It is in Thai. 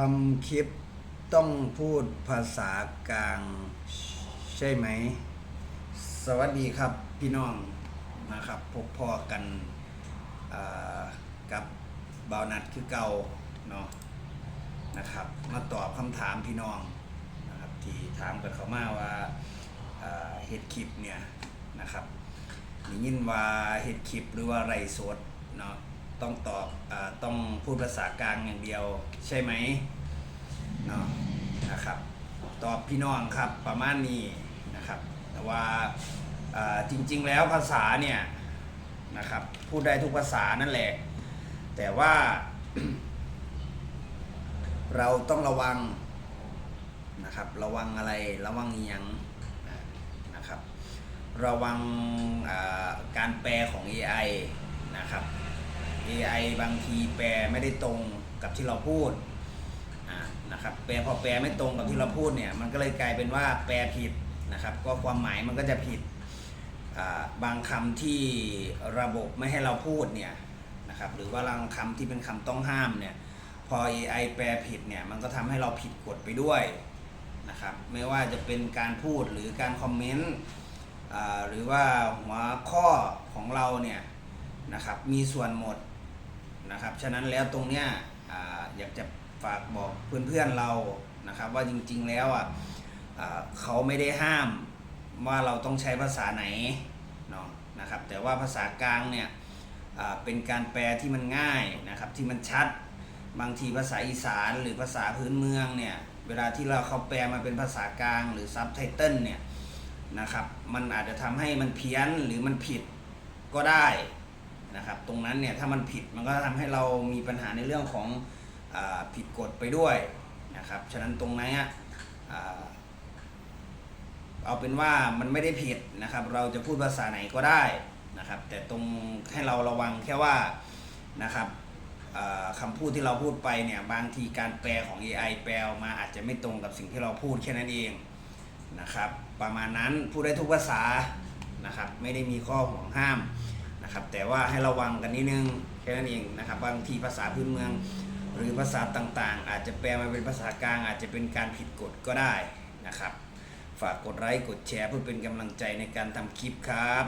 ทำคลิปต้องพูดภาษากลางใช่ไหม สวัสดีครับพี่น้องนะครับพบพ่อกันกับบาวนัดคือเก่าเนาะนะครับ มาตอบคำถามพี่น้องนะครับที่ถามกันเขามาว่าอ่าเฮ็ดคลิปเนี่ยนะครับได้ยินว่าเฮ็ดคลิปหรือว่าไรสดเนาะ ต้องตอบอต้องพูดภาษากลางอย่างเดียวใช่ไหมเนาะนะครับ ตอบพี่น้องครับประมาณนี้นะครับ แต่ว่าจริง ๆ แล้วภาษาเนี่ยนะครับพูดได้ทุกภาษานั่นแหละ แต่ว่าเราต้องระวังนะครับ ระวังอะไรระวังอหยังนะครับ ระวังการแปลของ AI นะครับ AI บางทีแปลไม่ได้ตรงกับที่เราพูดนะครับแปลพอแปลไม่ตรงกับที่เราพูดเนี่ยมันก็เลยกลายเป็นว่าแปลผิดนะครับก็ความหมายมันก็จะผิดบางคำที่ระบบไม่ให้เราพูดเนี่ยนะครับหรือว่าบางคำที่เป็นคำต้องห้ามเนี่ยพอ AI แปลผิดเนี่ยมันก็ทำให้เราผิดกฎไปด้วยนะครับไม่ว่าจะเป็นการพูดหรือการคอมเมนต์หรือว่าหัวข้อของเราเนี่ยนะครับมีส่วนหมด นะครับ ฉะนั้นแล้วตรงเนี้ยออยากจะฝากบอกเพื่อนๆเรานะครับ ว่าจริงๆแล้วอะอ่าเขาไม่ได้ห้ามว่าเราต้องใช้ภาษาไหนเนาะนะครับ แต่ว่าภาษากลางเนี่ยเป็นการแปลที่มันง่ายนะครับที่มันชัดบางทีภาษาอีสานหรือภาษาพื้นเมืองเนี่ยเวลาที่เราเขาแปลมาเป็นภาษากลางหรือซับไตเติลเนี่ยนะครับมันอาจจะทำให้มันเพี้ยนหรือมันผิดก็ได้ นะครับ ตรงนั้นเนี่ยถ้ามันผิดมันก็ทำให้เรามีปัญหาในเรื่องของอผิดกฎไปด้วยนะครับ ฉะนั้นตรงนี้นอ่าเอาเป็นว่ามันไม่ได้ผิดนะครับ เราจะพูดภาษาไหนก็ได้นะครับ แต่ตรงให้เราระวังแค่ว่านะครับอ่าคำพูดที่เราพูดไปเนี่ยบางทีการแปลของ AI แปลมาอาจจะไม่ตรงกับสิ่งที่เราพูดแค่นั้นเองนะครับ ประมาณนั้นพูดได้ทุกภาษานะครับ ไม่ได้มีข้อห่วงห้าม นะครับ แต่ว่าให้ระวังกันนิดนึงแค่นั้นเองนะครับ บางทีภาษาพื้นเมือง หรือภาษาต่างๆ อาจจะแปลมาเป็นภาษากลาง อาจจะเป็นการผิดกฎก็ได้นะครับ ฝากกดไลค์กดแชร์เพื่อเป็นกำลังใจในการทำคลิปครับ